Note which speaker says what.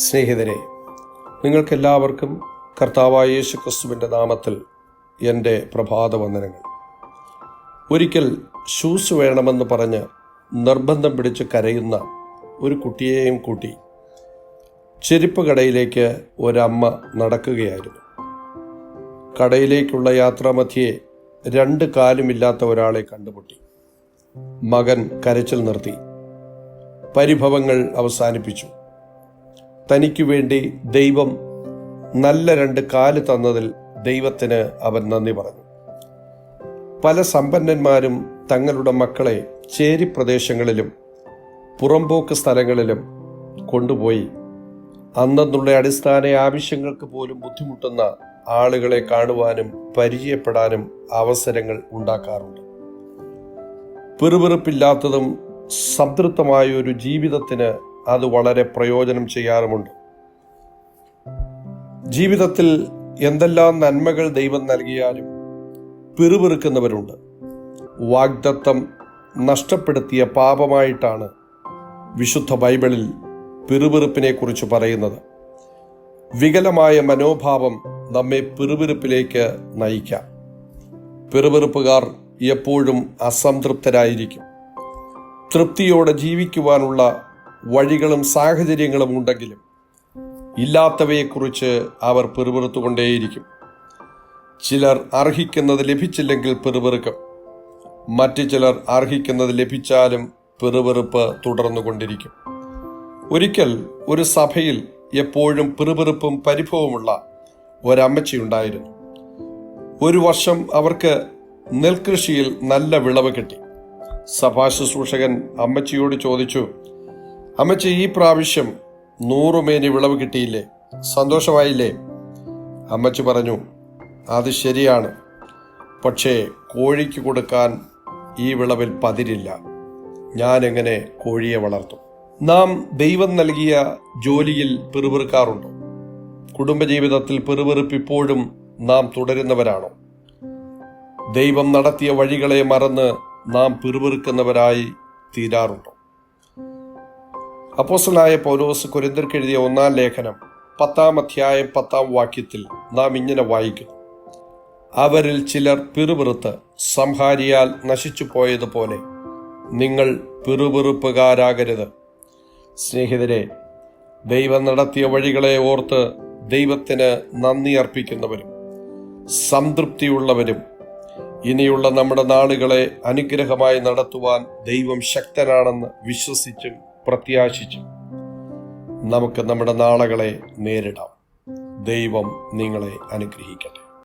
Speaker 1: സ്നേഹിതരെ നിങ്ങൾക്കെല്ലാവർക്കും കർത്താവായ യേശു ക്രിസ്തുവിന്റെ നാമത്തിൽ എന്റെ പ്രഭാത വന്ദനങ്ങൾ ഒരിക്കൽ ഷൂസ് വേണമെന്ന് പറഞ്ഞ് നിർബന്ധം പിടിച്ച് കരയുന്ന ഒരു കുട്ടിയെയും കൂട്ടി ചെരുപ്പ് കടയിലേക്ക് ഒരമ്മ നടക്കുകയായിരുന്നു. കടയിലേക്കുള്ള യാത്രാമധ്യേ രണ്ട് കാലുമില്ലാത്ത ഒരാളെ കണ്ടുമുട്ടി. മകൻ കരച്ചിൽ നിർത്തി. പരിഭവങ്ങൾ അവസാനിപ്പിച്ചു. തനിക്കു വേണ്ടി ദൈവം നല്ല രണ്ട് കാൽ തന്നതിൽ ദൈവത്തിന് അവൻ നന്ദി പറഞ്ഞു. പല സമ്പന്നന്മാരും തങ്ങളുടെ മക്കളെ ചേരി പ്രദേശങ്ങളിലും പുറമ്പോക്ക് സ്ഥലങ്ങളിലും കൊണ്ടുപോയി അന്നുള്ള അടിസ്ഥാന ആവശ്യങ്ങൾക്ക് പോലും ബുദ്ധിമുട്ടുന്ന ആളുകളെ കാണുവാനും പരിചയപ്പെടാനും അവസരങ്ങൾ ഉണ്ടാക്കാറുണ്ട്. പിറുപിറുപ്പില്ലാത്തതും സംതൃപ്തമായ ഒരു ജീവിതത്തിന് അത് വളരെ പ്രയോജനം ചെയ്യാറുമുണ്ട്. ജീവിതത്തിൽ എന്തെല്ലാം നന്മകൾ ദൈവം നൽകിയാലും പിറുപിറുക്കുന്നവരുണ്ട്. വാഗ്ദത്തം നഷ്ടപ്പെടുത്തിയ പാപമായിട്ടാണ് വിശുദ്ധ ബൈബിളിൽ പിറുപിറുപ്പിനെ കുറിച്ച് പറയുന്നത്. വികലമായ മനോഭാവം നമ്മെ പിറുപിറുപ്പിലേക്ക് നയിക്കാം. പിറുപിറുപ്പുകാർ എപ്പോഴും അസംതൃപ്തരായിരിക്കും. തൃപ്തിയോടെ ജീവിക്കുവാനുള്ള വഴികളും സാഹചര്യങ്ങളും ഉണ്ടെങ്കിലും ഇല്ലാത്തവയെക്കുറിച്ച് അവർ പെറുപെറുത്തുകൊണ്ടേയിരിക്കും. ചിലർ അർഹിക്കുന്നത് ലഭിച്ചില്ലെങ്കിൽ പെറുപെറുക്കും. മറ്റു ചിലർ അർഹിക്കുന്നത് ലഭിച്ചാലും പെറുപെറുപ്പ് തുടർന്നുകൊണ്ടിരിക്കും. ഒരിക്കൽ ഒരു സഭയിൽ എപ്പോഴും പെറുപെറുപ്പും പരിഭവമുള്ള ഒരമ്മച്ചിയുണ്ടായിരുന്നു. ഒരു വർഷം അവർക്ക് നെൽകൃഷിയിൽ നല്ല വിളവ് കിട്ടി. സഭാ ശുശ്രൂഷകൻ അമ്മച്ചിയോട് ചോദിച്ചു അമ്മച്ചി ഈ പ്രാവശ്യം നൂറുമേനി വിളവ് കിട്ടിയില്ലേ? സന്തോഷമായില്ലേ? അമ്മച്ചി പറഞ്ഞു അത് ശരിയാണ്. പക്ഷേ കോഴിക്ക് കൊടുക്കാൻ ഈ വിളവിൽ പതിരില്ല. ഞാൻ എങ്ങനെ കോഴിയെ വളർത്തും? നാം ദൈവം നൽകിയ ജോലിയിൽ പിറുപിറുക്കാറുണ്ടോ? കുടുംബജീവിതത്തിൽ പിറുപിറുപ്പ് ഇപ്പോഴും നാം തുടരുന്നവരാണോ? ദൈവം നടത്തിയ വഴികളെ മറന്ന് നാം പിറുപിറുക്കുന്നവരായി തീരാറുണ്ടോ? അപ്പോസ്റ്റലായ പൗലോസ് കൊരിന്തർക്കെഴുതിയ ഒന്നാം ലേഖനം പത്താം അധ്യായം പത്താം വാക്യത്തിൽ നാം ഇങ്ങനെ വായിക്കും അവരിൽ ചിലർ പിറുപിറുത്ത് സംഹാരിയാൽ നശിച്ചു പോയതുപോലെ നിങ്ങൾ പിറുപിറുപ്പുകാരാകരുത്. സ്നേഹിതരെ ദൈവം നടത്തിയ വഴികളെ ഓർത്ത് ദൈവത്തിന് നന്ദി അർപ്പിക്കുന്നവരും സംതൃപ്തിയുള്ളവരും ഇനിയുള്ള നമ്മുടെ നാളുകളെ അനുഗ്രഹമായി നടത്തുവാൻ ദൈവം ശക്തനാണെന്ന് വിശ്വസിച്ചും പ്രത്യാശിച്ചും നമുക്ക് നമ്മുടെ നാളുകളെ നേരിടാം. ദൈവം നിങ്ങളെ അനുഗ്രഹിക്കട്ടെ.